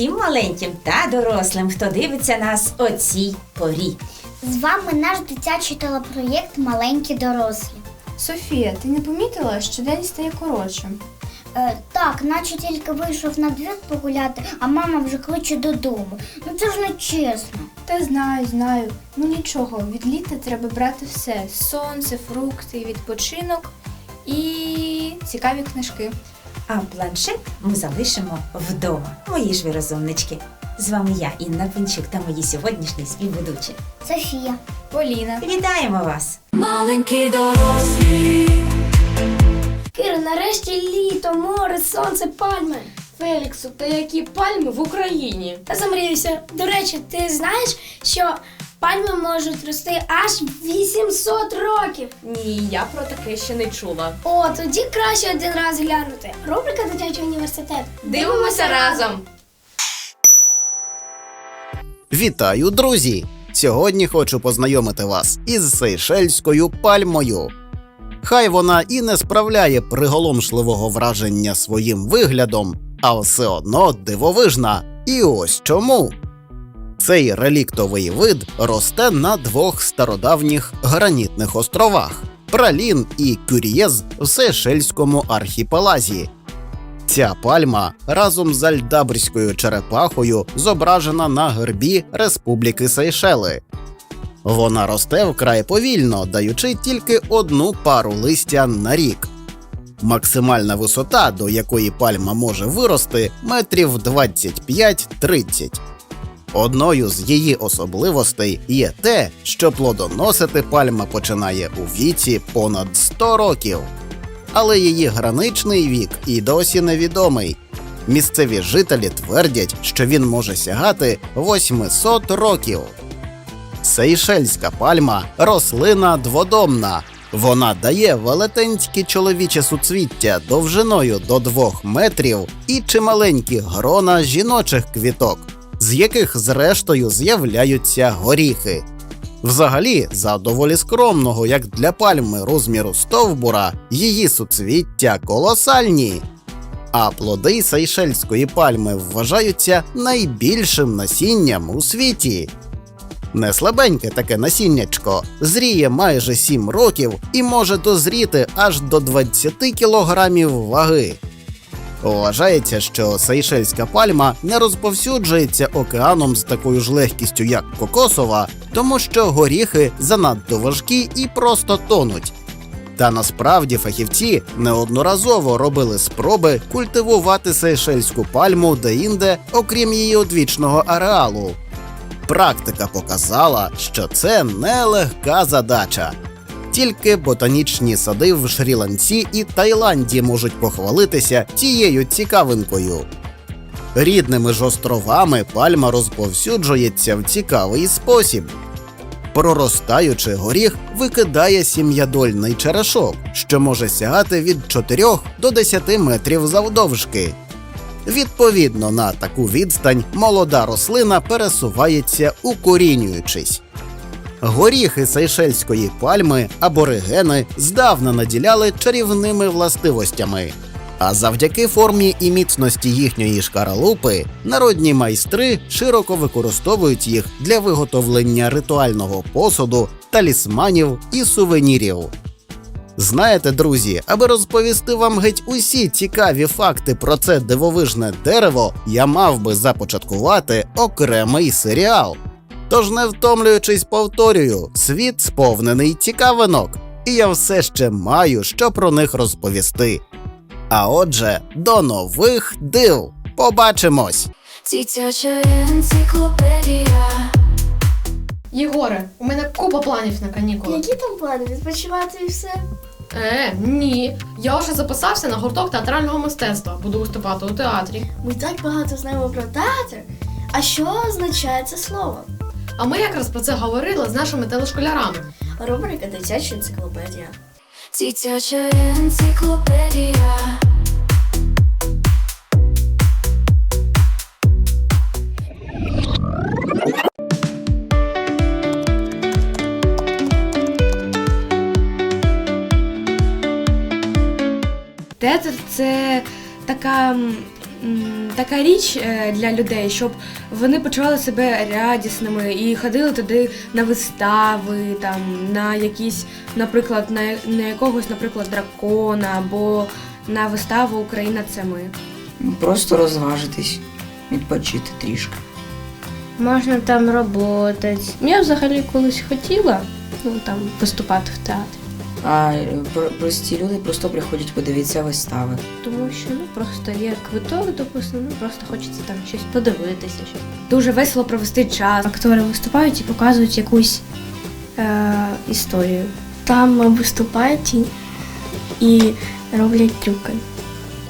усім маленьким та дорослим, хто дивиться нас о цій порі. З вами наш дитячий телепроєкт Маленькі дорослі. Софія, ти не помітила, що день стає коротшим? Е, так, наче тільки вийшов на двір погуляти, а мама вже кличе додому. Ну це ж не чесно. Та знаю, знаю. Ну нічого, від літа треба брати все: сонце, фрукти, відпочинок і цікаві книжки. А планшет ми залишимо вдома. Мої ж ви розумнички. З вами я, Інна Пинчук, та мої сьогоднішні співведучі. Софія. Поліна. Вітаємо вас! Маленькі дорослі, Кира, нарешті літо, море, сонце, пальми. Феліксу, та які пальми в Україні? Та замріюся. До речі, ти знаєш, що пальми можуть рости аж 800 років. Ні, я про таке ще не чула. О, тоді краще один раз глянути. Рубрика дитячий університет. Дивимося разом. Вітаю, друзі! Сьогодні хочу познайомити вас із сейшельською пальмою. Хай вона і не справляє приголомшливого враження своїм виглядом, а все одно дивовижна. І ось чому. Цей реліктовий вид росте на двох стародавніх гранітних островах Пралін і Кюр'єз в Сейшельському архіпелазі. Ця пальма разом з альдабрською черепахою зображена на гербі Республіки Сейшели. Вона росте вкрай повільно, даючи тільки одну пару листя на рік. Максимальна висота, до якої пальма може вирости, метрів 25-30. Одною з її особливостей є те, що плодоносити пальма починає у віці понад 100 років але її граничний вік і досі невідомий. Місцеві жителі твердять, що він може сягати 800 років. Сейшельська пальма рослина дводомна. Вона дає велетенські чоловіче суцвіття довжиною до 2 метрів і чималенькі грона жіночих квіток, з яких зрештою з'являються горіхи. Взагалі, за доволі скромного, як для пальми розміру стовбура, її суцвіття колосальні. А плоди сейшельської пальми вважаються найбільшим насінням у світі. Неслабеньке таке насіннячко зріє майже 7 років і може дозріти аж до 20 кілограмів ваги. Вважається, що сейшельська пальма не розповсюджується океаном з такою ж легкістю, як кокосова, тому що горіхи занадто важкі і просто тонуть. Та насправді фахівці неодноразово робили спроби культивувати сейшельську пальму деінде, окрім її одвічного ареалу. Практика показала, що це нелегка задача. Тільки ботанічні сади в Шрі-Ланці і Таїланді можуть похвалитися цією цікавинкою. Рідними ж островами пальма розповсюджується в цікавий спосіб. Проростаючи горіх, викидає сім'ядольний черешок, що може сягати від 4 до 10 метрів завдовжки. Відповідно на таку відстань молода рослина пересувається укорінюючись. Горіхи сейшельської пальми аборигени здавна наділяли чарівними властивостями. А завдяки формі і міцності їхньої шкаралупи народні майстри широко використовують їх для виготовлення ритуального посуду, талісманів і сувенірів. Знаєте, друзі, аби розповісти вам геть усі цікаві факти про це дивовижне дерево, я мав би започаткувати окремий серіал. Тож, не втомлюючись, повторюю, світ сповнений цікавинок, і я все ще маю що про них розповісти. А отже, до нових див! Побачимось! дитяча енциклопедія. Єгоре, у мене купа планів на канікули. Які там плани? Відпочивати і все? Е, ні. Я вже записався на гурток театрального мистецтва. Буду виступати у театрі. Ми так багато знаємо про театр. А що означає це слово? А ми якраз про це говорили з нашими телешколярами. Рубрика дитяча енциклопедія. Дитяча енциклопедія. Театр це така м, така річ е, для людей, щоб вони почували себе радісними і ходили туди на вистави, там на якісь, наприклад, на, на якогось, наприклад, дракона або на виставу Україна це ми. Просто розважитись, відпочити трішки. Можна там роботи. Я взагалі колись хотіла ну, там, виступати в театрі. А прості люди просто приходять подивитися вистави. Тому що ну просто є квиток, допустимо, ну просто хочеться там щось подивитися. Щось. Дуже весело провести час. Актори виступають і показують якусь е, історію. Там виступають і, і роблять трюки.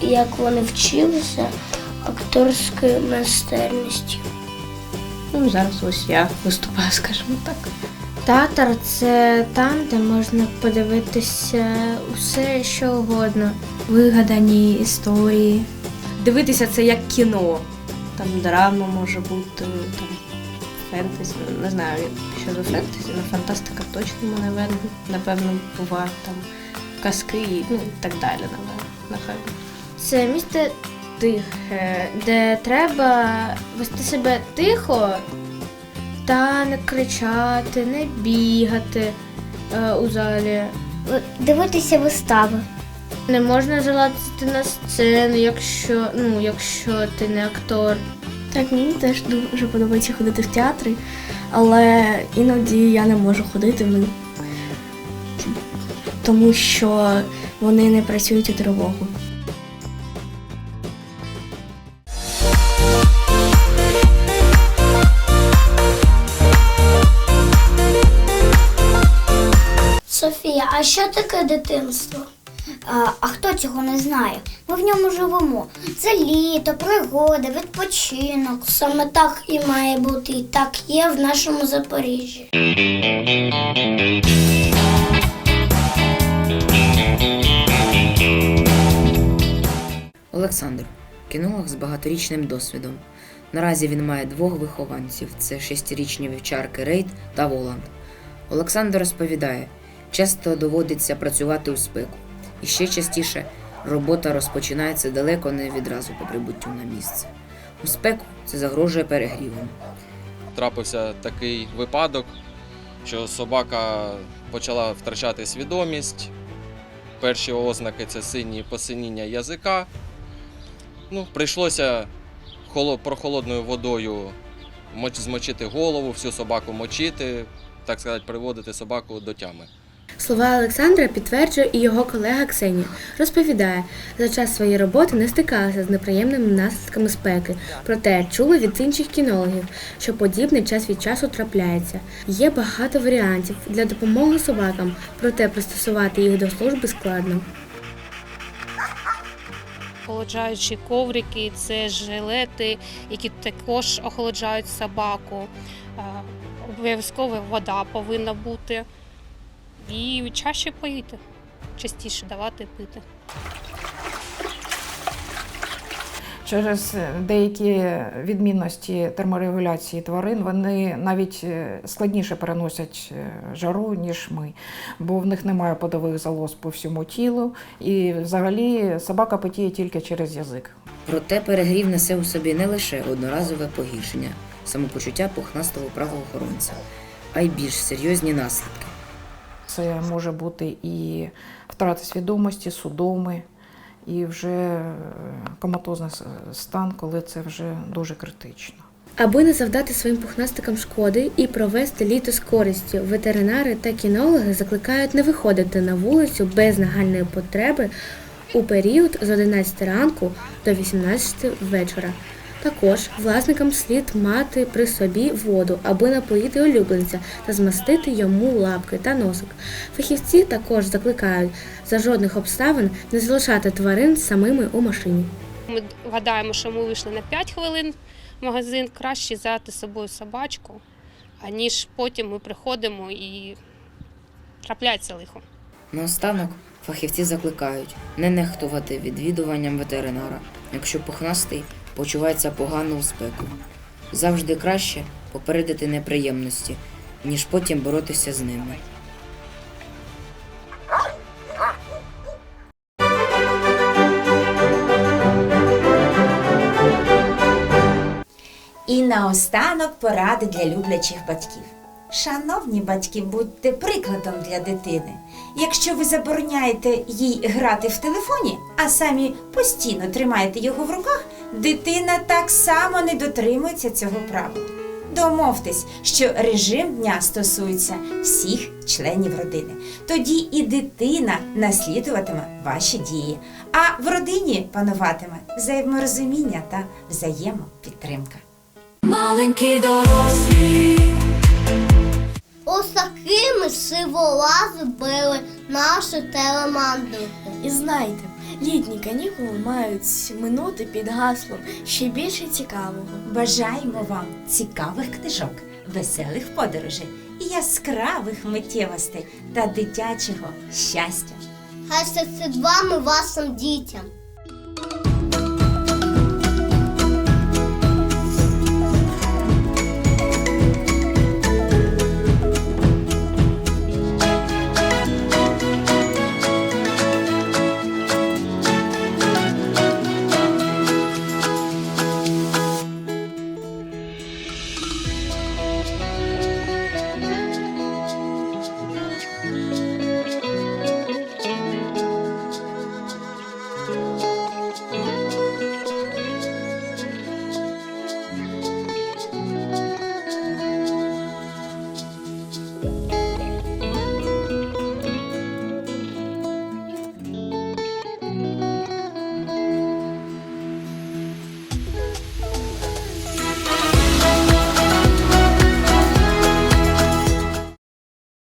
Як вони вчилися акторської майстерності. Ну зараз ось я виступаю, скажімо так. Театр це там, де можна подивитися усе, що угодно. Вигадані історії. Дивитися це як кіно. Там драма може бути, там фентезі. Не знаю, що за фентезі, але фантастика точно мене напевно, напевно буває там казки і ну, і так далі, напевно. Це місце тихе, де треба вести себе тихо та не кричати, не бігати е, у залі. Дивитися вистави. Не можна залазити на сцену, якщо, ну, якщо ти не актор. Так, мені теж дуже подобається ходити в театри, але іноді я не можу ходити, ну, тому що вони не працюють у тривогу. А що таке дитинство? А, а хто цього не знає? Ми в ньому живемо. Це літо, пригоди, відпочинок. Саме так і має бути, і так є в нашому Запоріжжі. Олександр кінолог з багаторічним досвідом. Наразі він має двох вихованців: це шестирічні вівчарки Рейд та Воланд. Олександр розповідає, часто доводиться працювати у спеку, і ще частіше робота розпочинається далеко не відразу по прибуттю на місце. У спеку це загрожує перегрівом. трапився такий випадок, що собака почала втрачати свідомість. Перші ознаки це сині посиніння язика. Ну, прийшлося холо- прохолодною водою змочити голову, всю собаку мочити, так сказати, приводити собаку до тями. Слова Олександра підтверджує і його колега Ксенія. Розповідає, за час своєї роботи не стикалася з неприємними наслідками спеки, проте чула від інших кінологів, що подібне час від часу трапляється. Є багато варіантів для допомоги собакам, проте пристосувати їх до служби складно. охолоджаючі коврики, це жилети, які також охолоджають собаку. Е, Обов'язково вода повинна бути. І чаще поїти, частіше давати пити. Через деякі відмінності терморегуляції тварин вони навіть е, складніше переносять е, жару, ніж ми, бо в них немає подових залоз по всьому тілу, і взагалі собака потіє тільки через язик. Проте перегрів несе у собі не лише одноразове погіршення самопочуття пухнастого правоохоронця, а й більш серйозні наслідки. Це може бути і втрата свідомості, судоми, і вже е, коматозний стан, коли це вже дуже критично. Аби не завдати своїм пухнастикам шкоди і провести літо з користю, ветеринари та кінологи закликають не виходити на вулицю без нагальної потреби у період з 11 ранку до 18 вечора. Також власникам слід мати при собі воду, аби напоїти улюбленця та змастити йому лапки та носик. Фахівці також закликають за жодних обставин не залишати тварин самими у машині. Ми гадаємо, що ми вийшли на 5 хвилин в магазин, краще взяти з собою собачку, аніж потім ми приходимо і трапляється лихо. Наостанок фахівці закликають не нехтувати відвідуванням ветеринара, якщо пухнастий почувається погано у спеку. Завжди краще попередити неприємності, ніж потім боротися з ними. І наостанок поради для люблячих батьків. Шановні батьки, будьте прикладом для дитини. Якщо ви забороняєте їй грати в телефоні, а самі постійно тримаєте його в руках, дитина так само не дотримується цього правила. Домовтесь, що режим дня стосується всіх членів родини. Тоді і дитина наслідуватиме ваші дії, а в родині пануватиме взаєморозуміння та взаємопідтримка. Маленькі дорослі. Ось такими сиволази били наші телемандрики. І знайте, літні канікули мають минути під гаслом ще більше цікавого. Бажаємо вам цікавих книжок, веселих подорожей, яскравих миттєвостей та дитячого щастя. Хай щастить вам і вашим дітям.